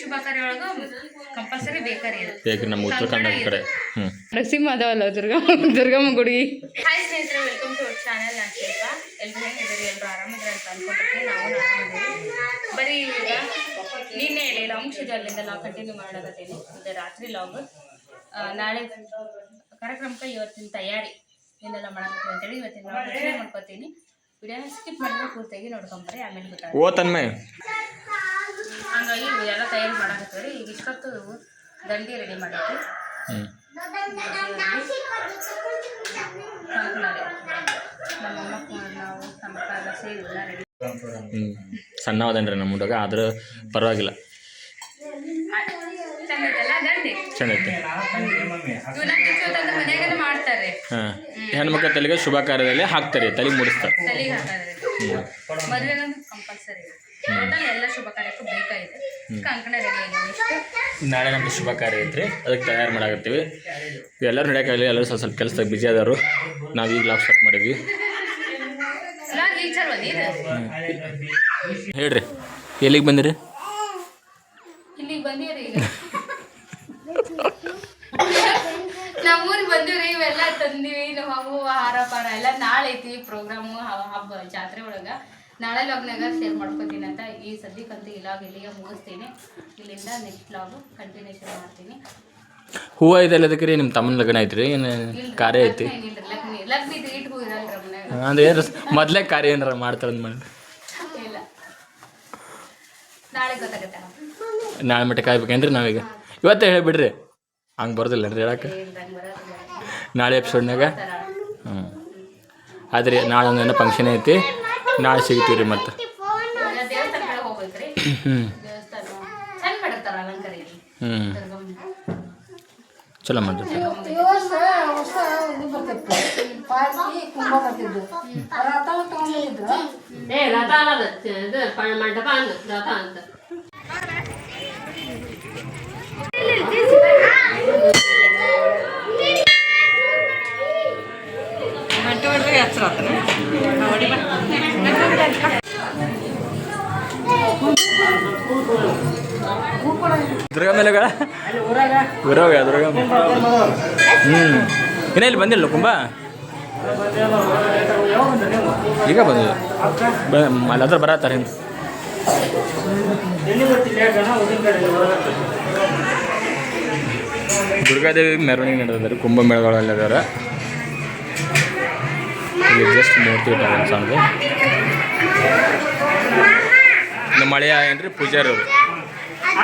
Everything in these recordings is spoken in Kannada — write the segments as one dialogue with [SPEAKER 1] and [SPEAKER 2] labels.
[SPEAKER 1] ಶುಭ ಕಾರ್ಯ ಒಳಗ ಕಂಪಲ್ಸರಿ ಬೇಕರಿ ಇದು
[SPEAKER 2] ಬೇಕು ನಮ್ಮ ಉತ್ತರ ಕನ್ನಡ ಕಡೆ. ಹ್ಞೂ
[SPEAKER 3] ನರಸಿಂಹ ಅದಾವಲ್ಲ ದುರ್ಗಮ್ಮ ದುರ್ಗಮ್ಮ ಗುಡಿ
[SPEAKER 1] ಹಾಯ್ ಸ್ನೇಹಿತರೆ ವೆಲ್ಕಮ್ ಟು ಅವರ್ ಚಾನೆಲ್ ನಾನು ಶಿಲ್ಪ. ಹೆಂಗಿದ್ದೀರಿ? ಎಲ್ಲರೂ ಆರಾಮಿದ್ರೆ ಅಂತ ಅನ್ಕೊಂಡಿರ್ತೀನಿ ನಾವು ಆರಾಮಿದ್ದೀವಿ ಬರೀ ಈಗ ನಿನ್ನೆ ಹೇಳಿ ಅಂಶದಲ್ಲಿಂದ ನಾವು ಕಂಟಿನ್ಯೂ ಮಾಡಕತ್ತೀನಿ. ಇದು ರಾತ್ರಿ ಲಾಗ್ ನಾಳೆ ಕಾರ್ಯಕ್ರಮಕ್ಕೆ ಇವತ್ತಿನ ತಯಾರಿ ಏನೆಲ್ಲ ಮಾಡಕತ್ತೀವಿ ಅಂತೇಳಿ ಇವತ್ತಿನ ಮಾಡ್ಕೊತೀನಿ. ವಿಡಿಯೋನ ಸ್ಕಿಪ್ ಮಾಡಿದ್ರೆ ಪೂರ್ತಿಯಾಗಿ ನೋಡ್ಕೊಂಬರಿ ಆಮೇಲೆ ಗೊತ್ತಾಗುತ್ತೆ.
[SPEAKER 2] ಓ ತನ್ಮಯ್.
[SPEAKER 1] ಹಂಗಾಗಿ ಇವೆಲ್ಲ ತಯಾರಿ ಮಾಡಕತ್ತೀವಿ ಈಗ ಇಷ್ಟೊತ್ತು ದಂಡಿ ರೆಡಿ ಮಾಡೈತಿ.
[SPEAKER 2] ಸಣ್ಣ ಅದನ್ರಿ ನಮ್ಮ ಹುಡುಗ ಆದ್ರೆ ಪರವಾಗಿಲ್ಲ. ಹೆಣ್ಮಕ್ಳ ತಲೆಗೆ ಶುಭ ಕಾರ್ಯದಲ್ಲಿ ಹಾಕ್ತಾರೆ
[SPEAKER 1] ತಲೆಗೆ ಮುಡಿಸ್ತಾರೆ. ಎಲ್ಲ ಶುಭ ಕಾರ್ಯಕ್ಕೂ ಬೇಕಾಗಿದೆ. ಕಂಕಣ ರೆಡಿ ಆಗಿದೆ. ಇಷ್ಟು.
[SPEAKER 2] ನಾಳೆ ನಮ್ದು ಶುಭ ಕಾರ್ಯ ಐತ್ರಿ ಅದಕ್ಕೆ ತಯಾರು ಮಾಡಾಕತ್ತೀವಿ. ಎಲ್ಲರೂ ನಡೆಯೋಕ್ಕಾಗಲಿ ಎಲ್ಲರೂ ಸ್ವಲ್ಪ ಸ್ವಲ್ಪ ಕೆಲಸದಾಗ ಬಿಜಿ ಅದಾರು ನಾವು ಈಗ ಲಾಕ್ ಸ್ಟಾರ್ಟ್ ಮಾಡಿದ್ವಿ. ಹೇಳ್ರಿ ಎಲ್ಲಿಗೆ ಬಂದಿರಿ?
[SPEAKER 1] ಇಲ್ಲಿಗೆ ಬಂದಿರಿ ನಮ್ಮೂರಿಗೆ ಬಂದಿವ್ರಿ ಇವೆಲ್ಲ ತಂದಿವಿ ನಮ್ಮ ಹೂವು ಹಾರ ಪಾರ ಎಲ್ಲ ನಾಳೆ ಐತಿ ಪ್ರೋಗ್ರಾಮು ಹಬ್ಬ ಜಾತ್ರೆ ಒಳಗ. ನಾಳೆ ಲಾಗ್ನಾಗ ಶೇರ್ ಮಾಡ್ಕೊತೀನಿ ಅಂತ ಈ ಸದ್ಯಕ್ಕಂತೂ ಲಾಗ್ ಇಲ್ಲಿಗೆ ಮುಗಿಸ್ತೀನಿ. ಇಲ್ಲಿಂದ ನೆಕ್ಸ್ಟ್ ಲಾಗು ಕಂಟಿನ್ಯೂಷನ್ ಮಾಡ್ತೀನಿ.
[SPEAKER 2] ಹೂವು ಇದೆಲ್ಲ ಅದಕ್ಕೆ ರೀ ನಿಮ್ಮ ತಮ್ಮನ ಲಗ್ನ ಐತ್ರಿ? ಏನು ಕಾರ್ಯ ಐತಿ? ಅಂದ್ರೆ ಏನು ಮೊದಲೇ ಕಾರ್ಯ ಏನಾರ ಮಾಡ್ತಾರೆ ಮಾಡಿ.
[SPEAKER 1] ಇಲ್ಲ. ನಾಳೆ
[SPEAKER 2] ಮಟ್ಟ ಕಾಯ್ಬೇಕೇನ್ರಿ ನಾವೀಗ? ಇವತ್ತೇ ಹೇಳಿಬಿಡ್ರಿ. ಹಂಗೆ ಬರೋದಿಲ್ಲ ರೀ ಹೇಳಕ್ಕೆ? ನಾಳೆ ಎಪಿಸೋಡ್ನಾಗ ಹ್ಞೂ ಆದರೆ ನಾಳೆ ಒಂದೇನೋ ಫಂಕ್ಷನ್ ಐತಿ. ನಾಳೆ ಸಿಗ್ತೀವಿ ರೀ ಮತ್ತೆ ಹ್ಞೂ ಹ್ಞೂ ಚಲೋ
[SPEAKER 4] ಪ- ಮಂಟಪ ಹತ್ರ
[SPEAKER 2] ದುರ್ಗಾ ಮೇಲೆ ಊರಾಗ, ದುರ್ಗಮ್ಮ. ಹ್ಞೂ ಇಲ್ಲಿ ಬಂದಿಲ್ಲ ಕುಂಬ? ಈಗ ಬಂದಿಲ್ಲ ಅಲ್ಲಿ ಹತ್ರ ಬರತ್ತಾರೆ ಇನ್ನು. ದುರ್ಗಾದೇವಿ ಮೆರವಣಿಗೆ ನಡೆದಿದ್ದಾರೆ ಕುಂಭಮೇಳಗಳಲ್ಲಿ ಅದಾರ ಇಲ್ಲಿ ಜಸ್ಟ್ ನೋಡ್ತೀವಿ ಇಟ್ಟಾರೆ ಅನ್ಸಂದು ನಮ್ಮ ಮಳೆಯ ಏನ್ರಿ ಪೂಜಾರಿ ಅವರು.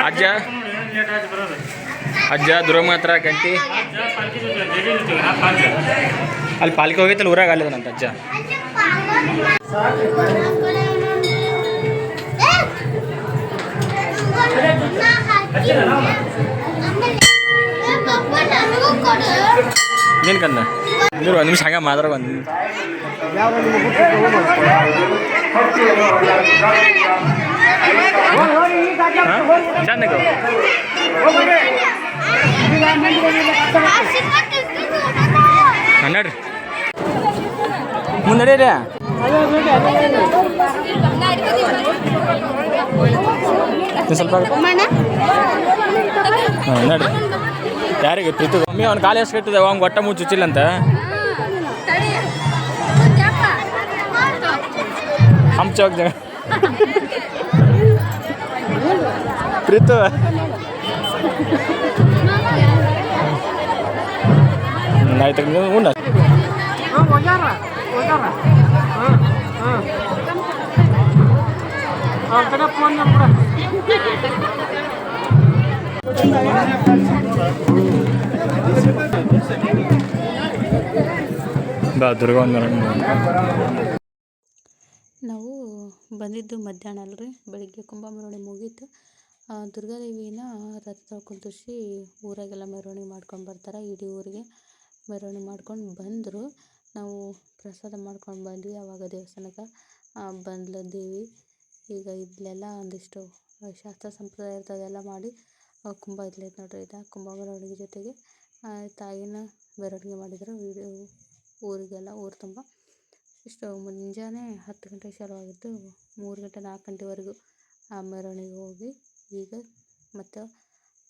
[SPEAKER 2] ಅಜ್ಜ? ಅಜ್ಜ ಹತ್ರ ಕಂತಿ ಅಲ್ಲಿ ಪಾಲಿಕೆ ಹೋಗೈತಲ್ಲ ಊರಾಗ ಅಲ್ಲಿದನಂತ ಅಜ್ಜ. ನೀನು ಕಂದ ಮೂರು ಒಂದು ನಿಮಿಷ ಹಂಗೆ ಮಾತ್ರ ಒಂದು ಚಂದ ಕನ್ನಡ್ರಿ. ಮುಂದೆ ಸ್ವಲ್ಪ ನಡ್ರಿ. ಯಾರಿಗೆ ಪ್ರೀತಿ? ಮಮ್ಮಿ ಅವ್ನು ಕಾಲು ಎಷ್ಟು ಕಟ್ಟಿದೆ ಅವ್ನು ಹೊಟ್ಟೆ ಮುಚ್ಚುಚ್ಚಿಲ್ಲ ಅಂತ ಹಮ್ ಚೌಕ್ ಜಾಗ ಪ್ರೀತು ಆಯ್ತು ಉಂಡ ಬಾ ದುರ್ಗ ಒಂದು
[SPEAKER 3] ನಾವು ಬಂದಿದ್ದು ಮಧ್ಯಾಹ್ನ ಅಲ್ರಿ ಬೆಳಿಗ್ಗೆ ಕುಂಭಮೆರವಣಿಗೆ ಮುಗೀತು. ಆ, ದುರ್ಗಾದೇವಿನ ರಥ ಕುಂದಿರ್ಸಿ ಊರಾಗೆಲ್ಲ ಮೆರವಣಿಗೆ ಮಾಡ್ಕೊಂಡು ಬರ್ತಾರೆ ಇಡೀ ಊರಿಗೆ ಮೆರವಣಿಗೆ ಮಾಡ್ಕೊಂಡು ಬಂದರು. ನಾವು ಪ್ರಸಾದ ಮಾಡ್ಕೊಂಡು ಬಂದ್ವಿ ಆವಾಗ ದೇವಸ್ಥಾನಕ್ಕೆ. ಬಂದ್ಲ ದೇವಿ. ಈಗ ಇಲ್ಲೆಲ್ಲ ಒಂದಿಷ್ಟು ಶಾಸ್ತ್ರ ಸಂಪ್ರದಾಯ ಇರ್ತದೆಲ್ಲ ಮಾಡಿ ಕುಂಭ ಇದ್ಲೈತೆ ನೋಡ್ರಿ. ಇದು ಕುಂಭ ಮೆರವಣಿಗೆ ಜೊತೆಗೆ ತಾಯಿನ ಮೆರವಣಿಗೆ ಮಾಡಿದರು. ಊರಿಗೆಲ್ಲ ಊರು ತುಂಬ ಇಷ್ಟು ಮುಂಜಾನೆ ಹತ್ತು ಗಂಟೆಗೆ ಶುರುವಾಗಿದ್ದು ಮೂರು ಗಂಟೆ, ನಾಲ್ಕು ಗಂಟೆವರೆಗೂ ಆ ಮೆರವಣಿಗೆ ಹೋಗಿ ಈಗ ಮತ್ತೆ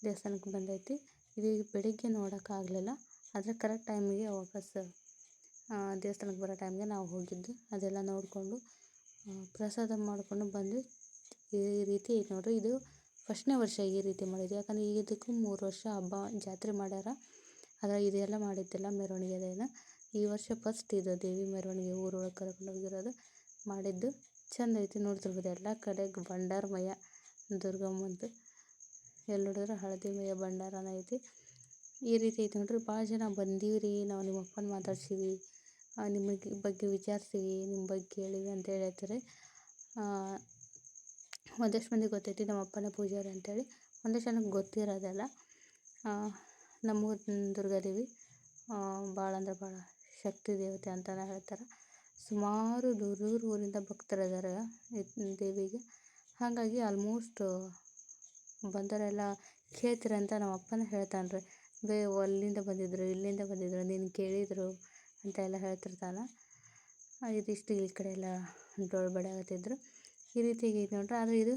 [SPEAKER 3] ದೇವಸ್ಥಾನಕ್ಕೆ ಬಂದೈತಿ. ಇದು ಬೆಳಿಗ್ಗೆ ನೋಡೋಕ್ಕಾಗಲಿಲ್ಲ, ಆದರೆ ಕರೆಕ್ಟ್ ಟೈಮಿಗೆ ವಾಪಸ್ ದೇವಸ್ಥಾನಕ್ಕೆ ಬರೋ ಟೈಮ್ಗೆ ನಾವು ಹೋಗಿದ್ದು. ಅದೆಲ್ಲ ನೋಡಿಕೊಂಡು ಪ್ರಸಾದ ಮಾಡಿಕೊಂಡು ಬಂದು ಈ ರೀತಿ ನೋಡ್ರಿ, ಇದು ಫಸ್ಟ್ನೇ ವರ್ಷ ಈ ರೀತಿ ಮಾಡಿದ್ದು. ಯಾಕಂದ್ರೆ ಇದಕ್ಕೂ ಮೂರು ವರ್ಷ ಹಬ್ಬ ಜಾತ್ರೆ ಮಾಡ್ಯಾರ. ಆದರೆ ಇದೆಲ್ಲ ಮಾಡಿದ್ದಿಲ್ಲ ಮೆರವಣಿಗೆ ಈ ವರ್ಷ ಫಸ್ಟ್ ಇದು ದೇವಿ ಮೆರವಣಿಗೆ ಊರೊಳಗೆ ಕರ್ಕೊಂಡು ಹೋಗಿರೋದು. ಮಾಡಿದ್ದು ಚಂದ ಐತಿ ನೋಡ್ತಿರ್ಬೋದು ಎಲ್ಲ ಕಡೆಗೆ ಭಂಡಾರಮಯ ದುರ್ಗಮ್ಮಂದು ಎಲ್ಲಿ ನೋಡಿದ್ರೆ ಹಳದಿಮಯ ಭಂಡಾರನ ಐತಿ. ಈ ರೀತಿ ಐತಿ ನೋಡ್ರಿ. ಭಾಳ ಜನ ಬಂದೀವಿ ನಾವು ನಿಮ್ಮ ಅಪ್ಪನ ಮಾತಾಡ್ಸೀವಿ. ನಿಮಗೆ ಬಗ್ಗೆ ವಿಚಾರಿಸ್ತೀವಿ ನಿಮ್ಮ ಬಗ್ಗೆ ಹೇಳಿವಿ ಅಂತ ಹೇಳ್ತಾರೆ ಒಂದಷ್ಟು ಮಂದಿ ಗೊತ್ತೈತಿ ನಮ್ಮ ಅಪ್ಪನ ಪೂಜಾರಿ ಅಂತೇಳಿ ಒಂದಷ್ಟು ಜನಕ್ಕೆ ಗೊತ್ತಿರೋದಲ್ಲ. ನಮ್ಮ ದುರ್ಗಾದೇವಿ ಭಾಳ ಅಂದ್ರೆ ಭಾಳ ಶಕ್ತಿ ದೇವತೆ ಅಂತಲೇ ಹೇಳ್ತಾರೆ. ಸುಮಾರು ದೂರ ದೂರ ಊರಿಂದ ಭಕ್ತರಿದ್ದಾರೆ ಈ ದೇವಿಗೆ. ಹಾಗಾಗಿ ಆಲ್ಮೋಸ್ಟ್ ಬಂದವರೆಲ್ಲ ಕೇಳ್ತೀರಂತ ನಮ್ಮ ಅಪ್ಪನ ಹೇಳ್ತಾನೆ ರೀ. ಬೇ, ಅಲ್ಲಿಂದ ಬಂದಿದ್ದರು ಇಲ್ಲಿಂದ ಬಂದಿದ್ದರು ನೀನು ಕೇಳಿದರು ಅಂತ ಎಲ್ಲ ಹೇಳ್ತಿರ್ತಾನೆ. ಇದಿಷ್ಟು ಈ ಕಡೆ ಎಲ್ಲ ಡೊಳ್ಳು ಬಡಿಯಾಕತ್ತಿದ್ರು ಈ ರೀತಿ ಇದು ನೋಡ್ರಿ. ಆದರೆ ಇದು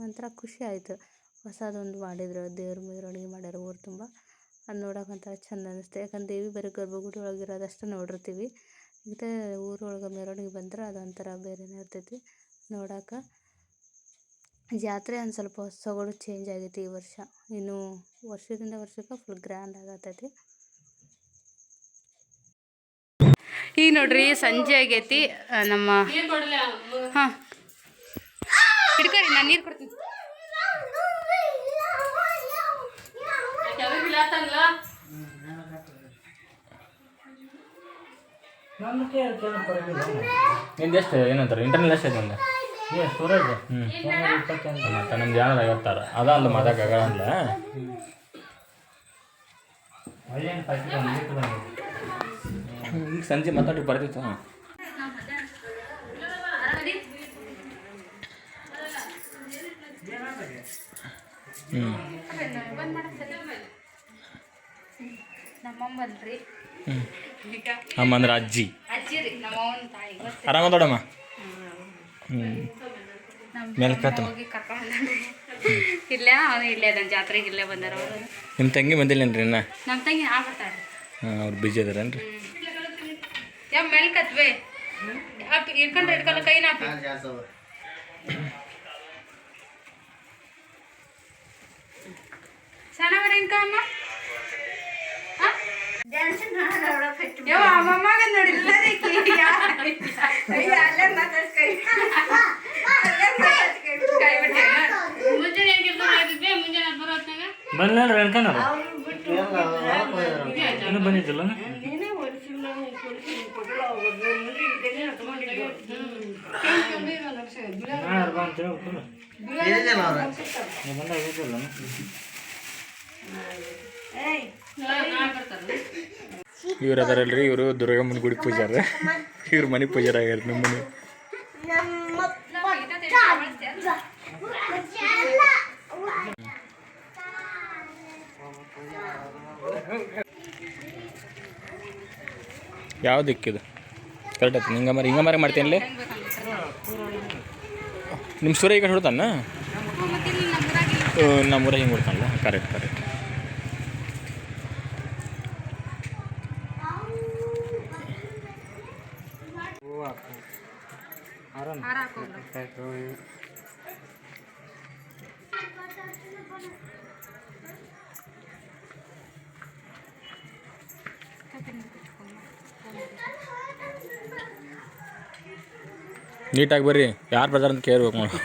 [SPEAKER 3] ಒಂಥರ ಖುಷಿ ಆಯಿತು. ಹೊಸದೊಂದು ಮಾಡಿದ್ರು, ದೇವ್ರ ಮೆರವಣಿಗೆ ಮಾಡ್ಯಾರ ಊರು ತುಂಬ. ಅದು ನೋಡೋಕೆ ಒಂಥರ ಚಂದ ಅನ್ನಿಸ್ತು. ಯಾಕಂದ್ರೆ ದೇವಿ ಬರೀ ಗರ್ಭಗುಡಿ ಒಳಗೆ ಇರೋದಷ್ಟು ನೋಡಿರ್ತೀವಿ. ಮತ್ತು ಊರೊಳಗೆ ಮೆರವಣಿಗೆ ಬಂದ್ರೆ ಅದೊಂಥರ ಬೇರೆನೇ ಇರ್ತೈತಿ. ನೋಡೋಕೆ ಜಾತ್ರೆ ಒಂದು ಸ್ವಲ್ಪ ಸೊಗಡು ಚೇಂಜ್ ಆಗೈತಿ ಈ ವರ್ಷ. ಇನ್ನು ವರ್ಷದಿಂದ ವರ್ಷಕ್ಕೆ ಫುಲ್ ಗ್ರ್ಯಾಂಡ್ ಆಗತ್ತೈತಿ
[SPEAKER 1] ಈಗ ನೋಡ್ರಿ ಸಂಜೆ ಆಗೈತಿ ನಮ್ಮ ಹಾಂ. ಹಿಡ್ಕೊರಿ ನಾನು ನೀರು ಕೊಡ್ತೀನಿ.
[SPEAKER 4] ಬೀಳತ್ತಲ್ಲ
[SPEAKER 2] ನಿಂದು ಎಷ್ಟು? ಏನಂತಾರೆ? ಇಂಟರ್ನಲ್ ಎಷ್ಟು ಐತೆ ನಿಂದು?
[SPEAKER 5] ಸ್ಟೋರೇಜ್
[SPEAKER 2] ಹ್ಞೂ ಮತ್ತೆ ನಮ್ದು ಏನಾರ ಐವತ್ತಾರು? ಅದ ಅಲ್ಲ ಮಾತಾಡೋಕ್ಕಾಗಲ್ಲ ಈಗ ಸಂಜೆ ಮಾತಾಡಿ ಬರ್ತಿತ್ತು
[SPEAKER 1] ಹಾಂ
[SPEAKER 2] ಹ್ಞೂ
[SPEAKER 1] ಈಗ
[SPEAKER 2] ಅಮ್ಮ ಅಂದ್ರೆ ಅಜ್ಜಿ.
[SPEAKER 1] ಅಜ್ಜಿ ರೀ ತಾಯಿ. ಗೊತ್ತ?
[SPEAKER 2] ಆರಾಮ ಹ್ಞೂ ಮೇಲ್ಕತ್ತ
[SPEAKER 1] ಹೋಗಿ ಕರ್ಕೊಂಡು ಇಲ್ಲೇ ಅವನು ಇಲ್ಲೇ ಜಾತ್ರೆಗೆ ಇಲ್ಲೇ ಬಂದಾರ ಅವರು.
[SPEAKER 2] ನಿಮ್ಮ ತಂಗಿ ಬಂದಿಲ್ಲೇನ್ರಿ ಇನ್ನ?
[SPEAKER 1] ನಮ್ಮ ತಂಗಿ
[SPEAKER 2] ಹಾಂ ಅವ್ರು ಬಿಜಿ ಅದಾರೇನ್ರಿ?
[SPEAKER 1] ಯಾವ ಮೆಲ್ಕತ್ವೆ ಹಾಪಿ ಹಿಡ್ಕೊಂಡ್ರೆ ಹಿಡ್ಕೊಲ್ಲ ಕೈನ ಹಾಪಿ ಸಣ್ಣ ಅಮ್ಮ? ಅಮ್ಮಮ್ಮಗ ನೋಡಿ ಎಲ್ಲರಿಕಿ. ಕೈ ಬಿಟ್ಟೇನ?
[SPEAKER 4] ಮುಂಜಾನೆ ಹೆಂಗಿರ್ತಾರೆ ಆಗಿದ್ವಿ ಮುಂಜಾನೆ ಬರೋ ಹೊತ್ನಾಗ.
[SPEAKER 5] ಬಂದ್ಮೇಲೆ ವೆಂಕಣ್ಣರು ಇನ್ನೂ ಬಂದಿದ್ದಿಲ್ಲ ಬಂದಾಗ
[SPEAKER 2] ಇವ್ರು ಅದಾರಲ್ರಿ ಇವರು ದುರ್ಗಮ್ಮನ ಗುಡಿ ಪೂಜಾರ. ಇವ್ರ ಮನೆ ಪೂಜಾರ ಆಗ್ಯಾರ ನಮ್ಮ ಮನೆ ಯಾವ ದಿಕ್ಕಿದು ಕರೆಕ್ಟ್ ಆಯ್ತು. ಹಿಂಗ ಮರಿ ಹಿಂಗ ಮರಿ ಮಾಡ್ತೇನೆ ನಿಮ್ಮ ಸೂರ್ಯ ಈಗ ಕಡೆ ಹೊಡ್ತಾನ ನಮ್ಮ ಊರಾಗ ಹಿಂಗೆ ಹೊಡ್ತಾನಲ್ಲ. ಕರೆಕ್ಟ್ ಕರೆಕ್ಟ್ ನೀಟಾಗಿ ಬರ್ರಿ. ಯಾರು ಬರ್ತಾರೆ ಅಂತ ಕೇಳ್ಬೇಕು ನೋಡಿ.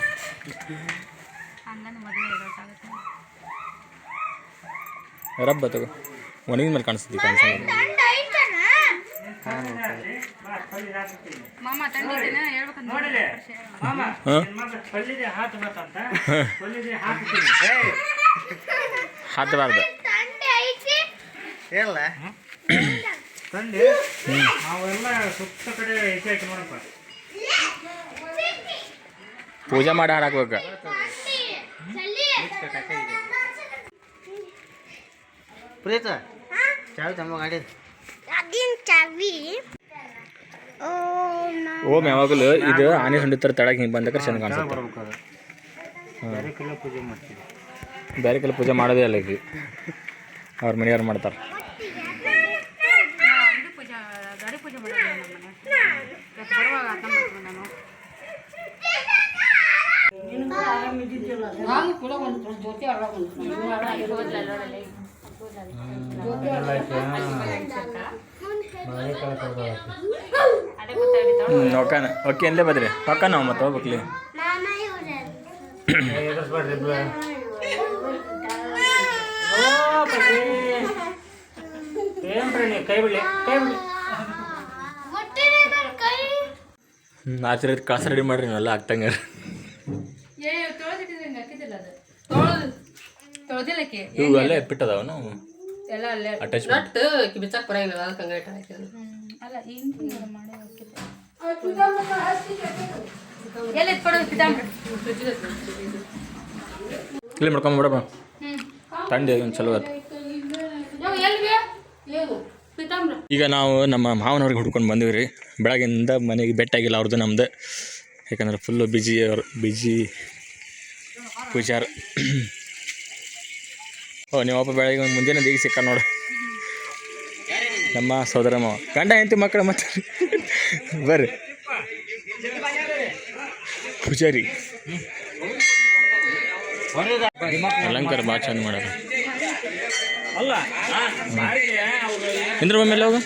[SPEAKER 2] ರಬ್ಬ ತಗೋ. ಒಣಗಿದ ಮೇಲೆ ಕಾಣಿಸ್ತೀವಿ ಕಾಣಿಸಲ್ಲ
[SPEAKER 1] ಮಾಮ ತಂದಿದ್ದೇನೆ ಹೇಳ್ಬೇಕಂತ
[SPEAKER 5] ನೋಡಿಲೆ ಮಾಮ
[SPEAKER 2] ಹಾಂ?
[SPEAKER 5] ನಿನ್ ಮಗ ಪಲ್ಲಿದೆ ಹಾತು ಬರ್ತಂತ? ಪಲ್ಲಿದೆ ಹಾಕ್ತೀನಿ
[SPEAKER 2] ಹತ್ತಬಾರ್ದು
[SPEAKER 5] ತಂದೆ ನಾವೆಲ್ಲ ಸುತ್ತ ಕಡೆ ಐತೆ ಹಾಕಿ ನೋಡಪ್ಪ.
[SPEAKER 2] ಪೂಜೆ ಮಾಡಿ ಹಾಡು ಹಾಕ್ಬೇಕು.
[SPEAKER 6] ಪ್ರೀತ ಚಾವಿ ತಮ್ಮ ಗಾಡಿ
[SPEAKER 2] ಓಮ್ ಯಾವಾಗಲೂ ಇದು ಆನೆ ಹೊಂಡಿತರ ತಳಗೆ ಹಿಂಗೆ ಬಂದಕ್ಕೆ ಚಂದ ಕಾಣಿಸುತ್ತೆ.
[SPEAKER 5] ಬೇರೆ ಕಲ್ಲ ಪೂಜೆ ಮಾಡ್ತೀವಿ.
[SPEAKER 2] ಬೇರೆ ಪೂಜೆ ಮಾಡೋದೇ ಅಲ್ಲ ಈಗ ಅವ್ರ ಮನೆಯವ್ರು ಮಾಡ್ತಾರೆ.
[SPEAKER 4] ಜೊತೆ
[SPEAKER 2] ಹ್ಞೂ ಓಕೆ ಎಲ್ಲೇ ಬದ್ರಿ. ಪಕ್ಕ ನಾವು ಮತ್ತೆ ಹೋಗ್ಬೇಕ್ಲಿ. ಹ್ಞೂ ಆಚೆ ಕಾಸು ರೆಡಿ ಮಾಡ್ರಿ ನೀವೆಲ್ಲ ಆಗ್ತಂಗ ಇವು ಅಲ್ಲೇ ಬಿಟ್ಟದವ ನಾವು?
[SPEAKER 1] ಎಲ್ಲ ಅಲ್ಲೇ
[SPEAKER 2] ಅಟ್ಯಾಚ್
[SPEAKER 4] ಬಿಚ್ಚಕ್ ಬರಂಗಿಲ್ಲ ಅದಕ್ಕೆ ಹಂಗೆ ಇಟ್ಟು ಹಾಕಿದ್ರು
[SPEAKER 1] ಅಲ್ಲ ಏನು ಮಾಡಿ ಎಲ್ಲಿ ಕೊಡೋದು ಪಿತಾಂಬ್ರ
[SPEAKER 2] ಇಲ್ಲಿ ಮಾಡ್ಕೊಂಬಿಡಪ್ಪ ತಂಡಿ ಒಂದು ಚಲೋ ಈಗ ನಾವು ನಮ್ಮ ಮಾವನವ್ರಿಗೆ ಹುಡ್ಕೊಂಡು ಬಂದಿವಿ ರೀ. ಬೆಳಗಿಂದ ಮನೆಗೆ ಬೆಟ್ಟಾಗಿಲ್ಲ ಅವ್ರದ್ದು ನಮ್ದು. ಯಾಕಂದ್ರೆ ಫುಲ್ಲು ಬಿಜಿ ಅವರು ಬಿಜಿ ಪೂಜಾರ್. ಓ ನೀವಪ್ಪ ಬೆಳಗ್ಗೆ ಒಂದು ಮುಂಜಾನೆ ದೀಗ ಸಿಕ್ಕ ನೋಡು. ನಮ್ಮ ಸೋದರ ಮಾವ. ಗಂಡ, ಹೆಂಡತಿ ಮಕ್ಕಳು ಮತ್ತೆ ಬರ್ರಿ. ಪೂಜಾರಿ. ಅಲಂಕಾರ ಭಾಳ ಚಂದ ಮಾಡ್ಯಾರ.
[SPEAKER 5] ಅಲ್ಲ
[SPEAKER 2] ಇಂದ್ರ ಮೇಲೆ ಹೋಗು.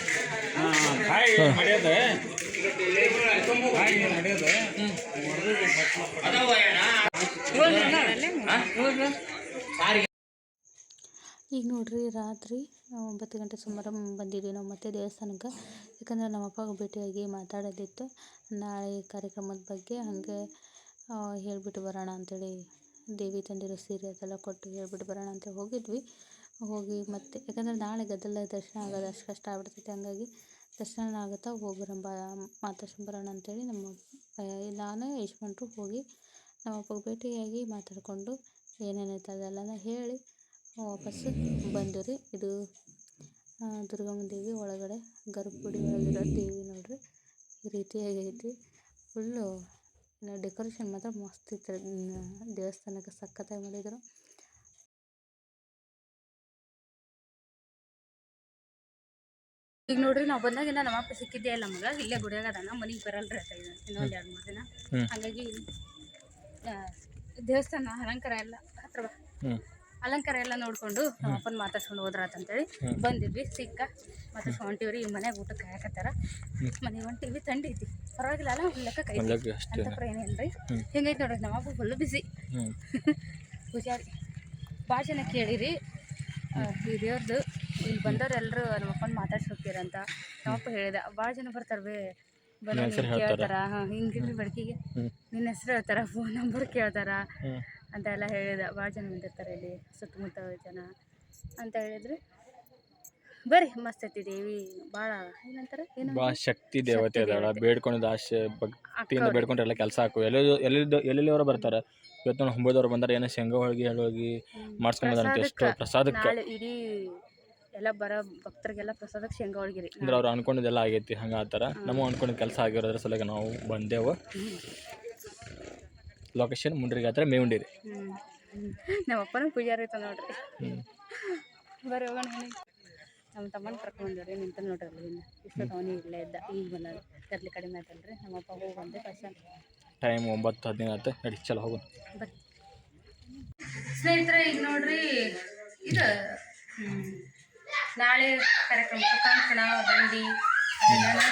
[SPEAKER 3] ಈಗ ನೋಡ್ರಿ ರಾತ್ರಿ ಒಂಬತ್ತು ಗಂಟೆ ಸುಮಾರು ಬಂದಿದ್ವಿ ನಾವು ಮತ್ತೆ ದೇವಸ್ಥಾನಕ್ಕೆ. ಯಾಕಂದ್ರೆ ನಮ್ಮ ಅಪ್ಪಗೆ ಭೇಟಿಯಾಗಿ ಮಾತಾಡೋದಿತ್ತು. ನಾಳೆ ಕಾರ್ಯಕ್ರಮದ ಬಗ್ಗೆ ಹಾಗೆ ಹೇಳಿಬಿಟ್ಟು ಬರೋಣ ಅಂಥೇಳಿ ದೇವಿ ತಂದಿರೋ ಸೀರೆ ಅದೆಲ್ಲ ಕೊಟ್ಟು ಹೇಳ್ಬಿಟ್ಟು ಬರೋಣ ಅಂತ ಹೋಗಿದ್ವಿ. ಹೋಗಿ ಮತ್ತೆ, ಯಾಕಂದ್ರೆ ನಾಳೆ ಗದ್ದಲ ದರ್ಶನ ಆಗೋದು ಅಷ್ಟು ಕಷ್ಟ ಆಗ್ಬಿಡ್ತೈತೆ. ಹಂಗಾಗಿ ದರ್ಶನ ಆಗುತ್ತಾ ಹೋಗಿ ಬರೋಣ, ಬಾ ಮಾತಾಡ್ಸ್ಕೊಂಡು ಬರೋಣ ಅಂತೇಳಿ ನಮ್ಮ ನಾನು ಯಶ್ವಂತರು ಹೋಗಿ ನಮ್ಮ ಅಪ್ಪಗೆ ಭೇಟಿಯಾಗಿ ಮಾತಾಡಿಕೊಂಡು ಏನೇನೈತೆ ಅದೆಲ್ಲನ ಹೇಳಿ ವಾಪಸ್ಸು ಬಂದು ರೀ. ಇದು ದುರ್ಗಮ್ಮ ದೇವಿ ಒಳಗಡೆ ಗರ್ಭಗುಡಿ ಒಳಗಿರೋ ದೇವಿ ನೋಡ್ರಿ. ಈ ರೀತಿಯಾಗಿ ಐತಿ ಫುಲ್ಲು ಡೆಕೋರೇಷನ್ ಮಾತ್ರ ಮಸ್ತ್ ಇತ್ತು ದೇವಸ್ಥಾನಕ್ಕೆ ಸಖತ್ತಾಗಿ ಮಾಡಿದರು.
[SPEAKER 1] ಈಗ ನೋಡ್ರಿ ನಾವು ಬಂದಾಗ ನಮ್ಮ ಅಪ್ಪ ಸಿಕ್ಕಿದ್ದೇ ಇಲ್ಲ ನಮಗೆ. ಇಲ್ಲೇ ಗುಡಿಯಾಗ ಅದಾನ ಮನೆಗೆ ಬರಲ್ರಿ ಆತ ಇದು ಇನ್ನೊಂದು ಎರಡು ಮೂರು ದಿನ. ಹಂಗಾಗಿ ದೇವಸ್ಥಾನ ಅಲಂಕಾರ ಎಲ್ಲ ಹತ್ರ ಬಾ. ಅಲಂಕಾರ ಎಲ್ಲ ನೋಡ್ಕೊಂಡು ನಮ್ಮ ಅಪ್ಪನ ಮಾತಾಡ್ಸ್ಕೊಂಡು ಹೋದ್ರಾತಂತೇಳಿ ಬಂದಿದ್ವಿ. ಸಿಕ್ಕ ಮತ್ತೆ ಹೊಂಟಿವ್ರಿ ಈ ಮನೆಗೆ ಊಟಕ್ಕೆ ಕಾಯಕತ್ತಾರ ಮನೆಗೆ ಹೊಂಟಿವಿ ತಂಡಿದ್ವಿ ಐತಿ. ಪರವಾಗಿಲ್ಲ ಅಲ್ಲ ಒಂದು ಲೆಕ್ಕ ಕೈ
[SPEAKER 2] ಒಳ್ಳೆಗೆ ಏನೇನ್ರಿ
[SPEAKER 1] ಅಂತ ಹಿಂಗೈತೆ ನೋಡ್ರಿ ನಮ್ಮ ಅಪ್ಪ ಫುಲ್ ಬಿಸಿ ಪೂಜಾರಿ ಭಾಳ ಜನ ಕೇಳಿರಿ. ಈ ದೇವ್ರದ್ದು ಇಲ್ಲಿ ಬಂದವರೆಲ್ಲರೂ ನಮ್ಮ ಅಪ್ಪನ ಮಾತಾಡ್ಸ್ಕೊತೀರಂತ ನಮ್ಮಪ್ಪ ಹೇಳಿದ. ಭಾಳ ಜನ ಬರ್ತಾರೆ ಬೇ. ಬಂದು ಹಿಂಗ್. ಕೇಳ್ತಾರ. ಹಾಂ ಹಿಂಗಿರ್ಲಿ
[SPEAKER 2] ಬಡ್ಕಿಗೆ.
[SPEAKER 1] ನಿನ್ನ ಹೆಸ್ರು ಹೇಳ್ತಾರ ಫೋನ್ ನಂಬರ್ ಕೇಳ್ತಾರ. ಅಂತ ಎಲ್ಲ ಹೇಳಿದ ಭಾಳ ಜನ ಬಂದಿರ್ತಾರೆ ಇಲ್ಲಿ ಸುತ್ತಮುತ್ತ ಜನ. ಅಂತ ಹೇಳಿದ್ರು. ಬರ್ರಿ ಮಸ್ತ್ ಐತಿ ದೇವಿ ಭಾಳ ಏನಂತಾರೆ ಏನು
[SPEAKER 2] ಭಾಳ ಶಕ್ತಿ ದೇವತೆ ಅದಾಳ ಬೇಡ್ಕೊಂಡಿದ್ದ ಆಸೆ ಭಕ್ತಿಯಿಂದ ಬೇಡ್ಕೊಂಡ್ರೆ ಎಲ್ಲ ಕೆಲಸ ಹಾಕು. ಎಲ್ಲಿ ಎಲ್ಲಿದ್ದು ಎಲ್ಲೆಲ್ಲಿಯವರು ಬರ್ತಾರೆ? ಇವತ್ತು ನಾವು ಹುಂಬದವ್ರು ಬಂದಾರೆ ಏನೋ ಶೇಂಗಾ ಹೋಳಿಗೆ ಹೋಳಿಗೆ ಮಾಡ್ಸ್ಕೊಂಡ್ ಎಷ್ಟು ಪ್ರಸಾದಕ್ಕೆ
[SPEAKER 1] ಇಡೀ ಎಲ್ಲ ಬರೋ ಭಕ್ತರಿಗೆಲ್ಲ ಪ್ರಸಾದಕ್ಕೆ ಶೇಂಗಾ ಹೋಳ್ಗಿರಿ
[SPEAKER 2] ಅಂದ್ರೆ ಅವ್ರು ಅನ್ಕೊಂಡಿದ್ದೆಲ್ಲ ಆಗೈತಿ ಹಂಗೆ ಆ ಥರ. ನಮಗೆ ಅನ್ಕೊಂಡಿದ್ದ ಕೆಲಸ ಆಗಿರೋದ್ರ ಸಲುವಾಗಿ ನಾವು ಬಂದೆವು. ಲೊಕೇಶನ್ ಮುಂಡ್ರಿಗೆ ಹತ್ರ ಮೇವುಂಡಿರಿ.
[SPEAKER 1] ನಮ್ಮ ಅಪ್ಪನ ಪೂಜಾರಿ ಐತ ನೋಡ್ರಿ. ಬರ್ರಿ ಹೋಗೋಣ ಮನೆಗೆ ನಮ್ಮ ತಮ್ಮನ ಕರ್ಕೊಂಡ್ರಿ ನಿಂತ ನೋಡ್ರಿ ಅಲ್ಲಿ. ಇಷ್ಟೊತ್ತು ಅವನಿಗೆ ಇಲ್ಲೇ ಇದ್ದ. ಈಗ ಬಂದ ತರ್ಲಿ ಕಡಿಮೆ ಆಯ್ತಲ್ರಿ. ನಮ್ಮ ಅಪ್ಪ ಹೋಗಿ ಬಂದೆ ಫಸ್ಟ್
[SPEAKER 2] ಟೈಮ್ ಒಂಬತ್ತು ಹದಿನೈದು ಆಯ್ತು. ನಡಿ ಚಲೋ ಹೋಗೋಣ.
[SPEAKER 1] ಬರ್ರಿ ಸ್ನೇಹಿತರೆ ಈಗ ನೋಡ್ರಿ ಇದು ನಾಳೆ ಕಾರ್ಯಕ್ರಮಕ್ಕೆ ಕಂಕಣ ಬಂಡಿ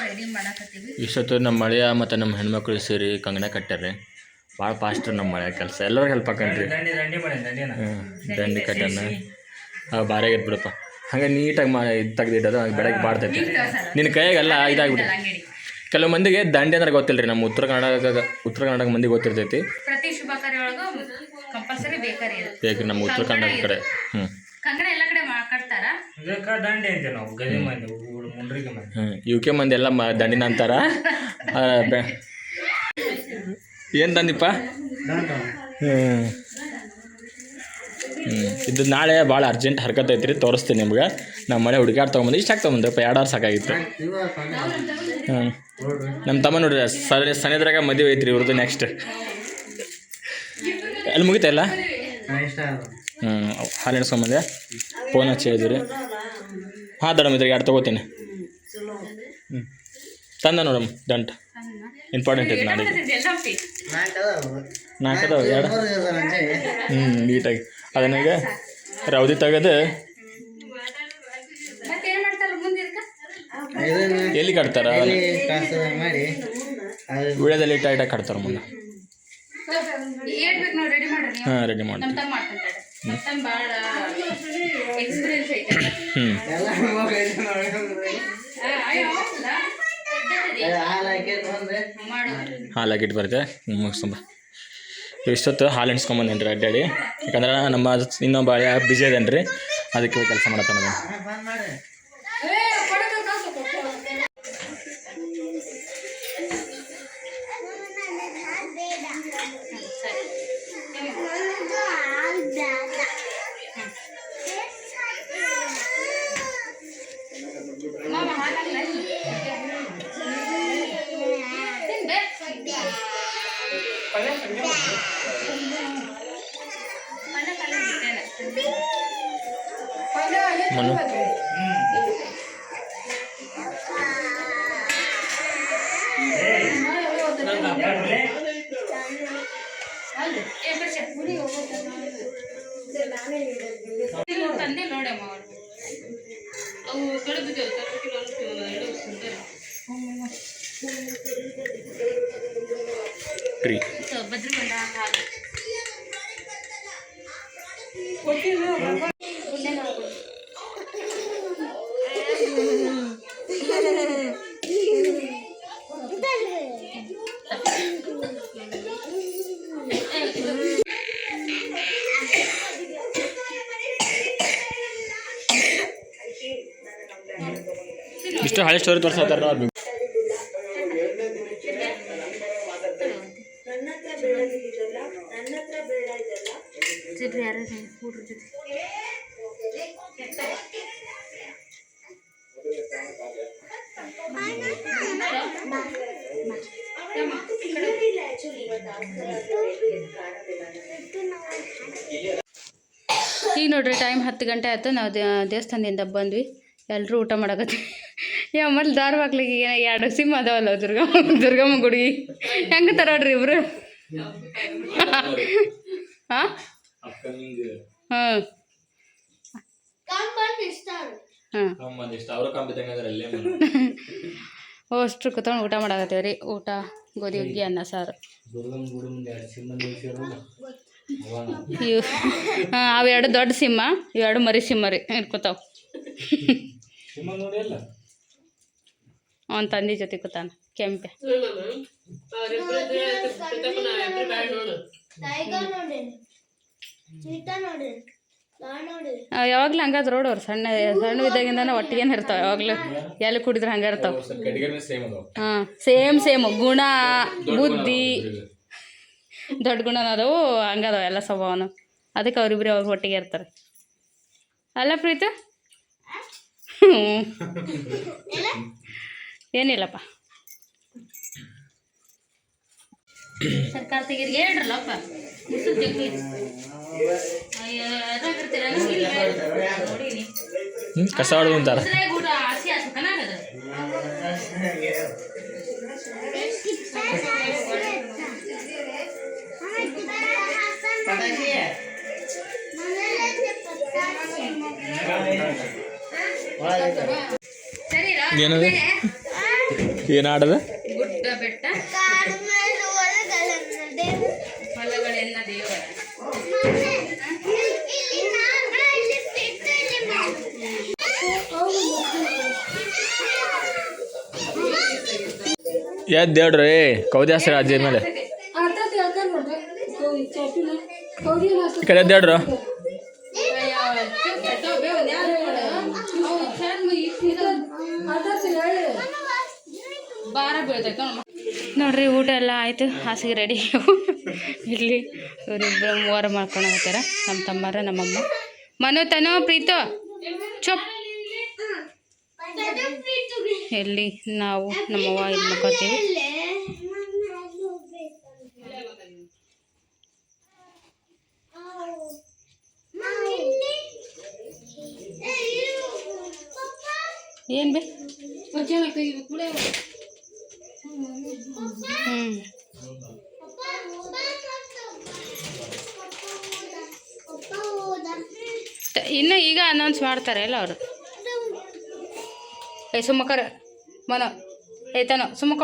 [SPEAKER 1] ರೆಡಿ ಮಾಡಾಕತ್ತೀವಿ.
[SPEAKER 2] ಇಷ್ಟೊತ್ತು ನಮ್ಮ ಮಳೆಯ ಮತ್ತು ನಮ್ಮ ಹೆಣ್ಮಕ್ಳು ಸೇರಿ ಕಂಗಣ ಕಟ್ಟಾರೆ ಭಾಳ ಫಾಸ್ಟ್ ನಮ್ಮ ಮನೆ ಕೆಲಸ. ಎಲ್ಲರೂ ಹೆಲ್ಪ್
[SPEAKER 5] ಹಾಕೊಂಡ್ರಿ
[SPEAKER 2] ಹ್ಞೂ ದಂಡಿ ಕಟ್ಟನ್ನ ಬಾರಿಗೆ ಬಿಡಪ್ಪ ಹಂಗೆ ನೀಟಾಗಿ ಮಾ ಇದು ತೆಗ್ದಿಟ್ಟದು ಬೆಳಗ್ಗೆ ಬಾಡ್ತೈತಿ. ನಿನ್ನ ಕೈಯಾಗೆಲ್ಲ
[SPEAKER 1] ಇದಾಗ್ಬಿಡಿ
[SPEAKER 2] ಕೆಲವು ಮಂದಿಗೆ ದಂಡಿ ಅಂದ್ರೆ ಗೊತ್ತಿಲ್ಲ ರೀ ನಮ್ಮ ಉತ್ತರ ಕರ್ನಾಟಕ ಉತ್ತರ ಕರ್ನಾಟಕ ಮಂದಿಗೆ ಗೊತ್ತಿರ್ತೈತಿ.
[SPEAKER 1] ಪ್ರತಿ ಶುಭ ಕಾರ್ಯ ಒಳಗೂ ಕಂಪಲ್ಸರಿ ಬೇಕಾರಿ ಇದು
[SPEAKER 2] ಬೇಕು ನಮ್ಮ ಉತ್ತರ ಕನ್ನಡ ಕಡೆ. ಹ್ಞೂ
[SPEAKER 1] ಕಂಕಣ ಎಲ್ಲ ಕಡೆ ಮಾಡ್ಕಡ್ತಾರ
[SPEAKER 5] ಇದಕ್ಕೆ ದಂಡಿ ಅಂತೀವಿ ನಾವು ಗದಿ ಮಂದಿ ಮುಂಡ್ರಿಗೆ ಮಂದಿ.
[SPEAKER 2] ಹ್ಞೂ ಯು ಕೆ ಮಂದಿ ಎಲ್ಲ ಮ ದಂಡಿನ ಅಂತಾರ. ಏನು ತಂದಿಪ್ಪ? ಹ್ಞೂ ಹ್ಞೂ ಇದು ನಾಳೆ ಭಾಳ ಅರ್ಜೆಂಟ್ ಹರ್ಕತ್ ಐತ್ರಿ ತೋರಿಸ್ತೀನಿ ನಿಮ್ಗೆ. ನಮ್ಮ ಮನೆ ಹುಡುಗಾಡ್ ತೊಗೊಂಬಂದು ಇಷ್ಟು ತೊಗೊಂಬಂದ್ರಪ್ಪ ಎರಡು ಅವ್ರ ಸಾಕಾಗಿತ್ತು ಹ್ಞೂ ನಮ್ಮ ತಮ್ಮ ನೋಡ್ರಿ ಸರಿ ಸನಿದ್ರಾಗ ಮದುವೆ ಐತ್ರಿ ಇವ್ರದ್ದು ನೆಕ್ಸ್ಟ್ ಅಲ್ಲಿ ಮುಗಿತಾ ಇಲ್ಲ? ಹ್ಞೂ ಹಾಲು ಎಣ್ಸ್ಕೊಂಬಂದೆ ಫೋನ್ ಹಚ್ಚಿ ಹೇಳಿದ್ರಿ. ಹಾಂ ದಡಮ್ ಇದ್ರಿಗೆ ಎರಡು ತೊಗೋತೀನಿ. ಹ್ಞೂ ತಂದ ನೋಡಮ್ಮ ದಂಟ್. ಇಂಪಾರ್ಟೆಂಟ್
[SPEAKER 1] ಇದೆ ನಾಳೆ
[SPEAKER 6] ನಾಲ್ಕು ಅದಾವು
[SPEAKER 2] ಅದಾವ ಎರಡು? ಹ್ಞೂ ನೀಟಾಗಿ ಅದನ್ನಾಗ ರೌದಿ ತೆಗೆದು ಎಲ್ಲಿ ಕಟ್ತಾರ? ವಿಳ್ಯದಲ್ಲಿ ಟೈಟಾಗಿ ಕಟ್ತಾರೆ ಮುಂದೆ. ಹಾಂ ರೆಡಿ ಮಾಡಿ
[SPEAKER 1] ಐತೆ
[SPEAKER 2] ಹ್ಞೂ
[SPEAKER 6] ಹಾಲು
[SPEAKER 2] ಹಾಕಿಟ್ಟು ಬರುತ್ತೆ ಮುಗಿಸ್ಕೊಂಬ ಇಷ್ಟೊತ್ತು ಹಾಲು ಎಣ್ಸ್ಕೊಂಬಂದೇನು ರೀ ಅಡ್ಡಾಡಿ ಯಾಕಂದ್ರೆ ನಮ್ಮ ಇನ್ನೊಬ್ಬ ಬಿಜಿ ಅದೇನು ರೀ ಅದಕ್ಕೆ ಕೆಲಸ ಮಾಡತ್ತಾನ ಟ್ರೀ
[SPEAKER 1] ಬದ್ರಿಗಂಡ ಹಾಲು
[SPEAKER 2] ಇಷ್ಟು ಹಳೆ ಸ್ಟೋರಿ ತೋರಿಸ್ತಾರೆ ಅವ್ರು
[SPEAKER 1] ಈಗ ನೋಡ್ರಿ ಟೈಮ್ ಹತ್ತು ಗಂಟೆ ಆಯ್ತು. ನಾವು ದೇವಸ್ಥಾನದಿಂದ ಬಂದ್ವಿ. ಎಲ್ಲರೂ ಊಟ ಮಾಡಕತ್ತೀವಿ. ಬಾಗ್ಲಿಗೆ ಏನ ಎರಡು ಸಿಮ್ ಅದಾವಲ್ಲ ದುರ್ಗಮ್ಮ ದುರ್ಗಮ್ಮ ಗುಡಿ ಹೆಂಗೆ ತರೋಡ್ರಿ ಇಬ್ರು? ಹಾಂ? ಹಾಂ ಅಷ್ಟು ಕುತ್ಕೊಂಡು ಊಟ ಮಾಡಕತ್ತೀವಿ ರೀ. ಊಟ ಗೋಧಿ ಹುಗ್ಗಿ ಅನ್ನ ಸಾರು. ಇವು ಹಾಂ ಅವು ಎರಡು ದೊಡ್ಡ ಸಿಂಹ ಇವೆರಡು ಮರಿ ಸಿಂಹ ರೀ. ಇಟ್ಕೋತಾವ ಅವನ ತಂದೆ ಜೊತೆ ಕೂತಾನ ಕೆಂಪೆ. ಯಾವಾಗಲೂ ಹಂಗಾದ್ ರೋಡ್ ಅವ್ರು ಸಣ್ಣ ಸಣ್ಣ ಇದ್ದಾಗಿಂದನೇ ಒಟ್ಟಿಗೆ ಇರ್ತಾವೆ ಯಾವಾಗ್ಲೂ. ಎಲ್ಲಿ ಕುಡಿದ್ರೆ ಹಂಗೆ ಇರ್ತಾವೆ. ಹಾಂ ಸೇಮ್ ಸೇಮ್. ಗುಣ ಬುದ್ಧಿ. ದೊಡ್ಡ ಗುಣ ಅದಾವು ಹಂಗದಾವ ಎಲ್ಲ ಸ್ವಭಾವನು. ಅದಕ್ಕೆ ಅವ್ರಿಬ್ರು ಅವ್ರ ಒಟ್ಟಿಗೆ ಇರ್ತಾರೆ. ಅಲ್ಲ ಪ್ರೀತ? ಹ್ಞೂ ಏನಿಲ್ಲಪ್ಪ. ಸರ್ಕಾರ ತೆಗೀರಿ ಹೇಳ್ರಲ್ಲಪ್ಪ ಜಗ್ಗಿ.
[SPEAKER 2] ಕಸ ಹೊಡೆದು ಅಂತಾರೆ
[SPEAKER 1] ಮುಸ್ರಾಗ ಊಟ ಹಸಿ ಹಾಸ್ಬೇಕನ್ನಾಗದ?
[SPEAKER 6] ಪಟಾಕಿ
[SPEAKER 1] ಸರಿರಾ?
[SPEAKER 2] ಏನದು? ಏನು ಆಡದ?
[SPEAKER 1] ಗುಡ್ಡ ಬೆಟ್ಟ. ಹೊಲಗಳೆಲ್ಲ ದೇವರ.
[SPEAKER 2] ಯಾವ್ದು ದೇವ್ರಿ ಕೌದ್ಯಾಸ್ರ ಅಜ್ಜಿ ಮೇಲೆ. ಈ ಕಡೆ ದೇವ್ರು?
[SPEAKER 1] ಬಾರ ಬೀಳ್ತೈತೆ ನೋಡ್ರಿ ಊಟ ಎಲ್ಲ ಆಯ್ತು. ಹಾಸಿಗೆ ರೆಡಿ ಇಲ್ಲಿ ಇವರಿಬ್ಬರು ಮೂವರು ಮಾಡ್ಕೊಂಡು ಹೋಗ್ತಾರೆ. ನಮ್ಮ ತಮ್ಮರ ನಮ್ಮಮ್ಮ. ಮನು ತನೋ ಪ್ರೀತು. ಚೊಪ್. ಎಲ್ಲಿ ನಾವು ನಮ್ಮವ್ವ ಇದು ಮಕ್ಕೋತೀವಿ
[SPEAKER 7] Mama.
[SPEAKER 1] ಏನು ಬೇ ಹ್ಞೂ ಇನ್ನು ಈಗ ಅನೌನ್ಸ್ ಮಾಡ್ತಾರೆ ಅಲ್ಲ ಅವರು. ಏ ಸುಮ್ಮಕರ ಮನ ಏ ತನೋ ಸುಮ್ಮಕ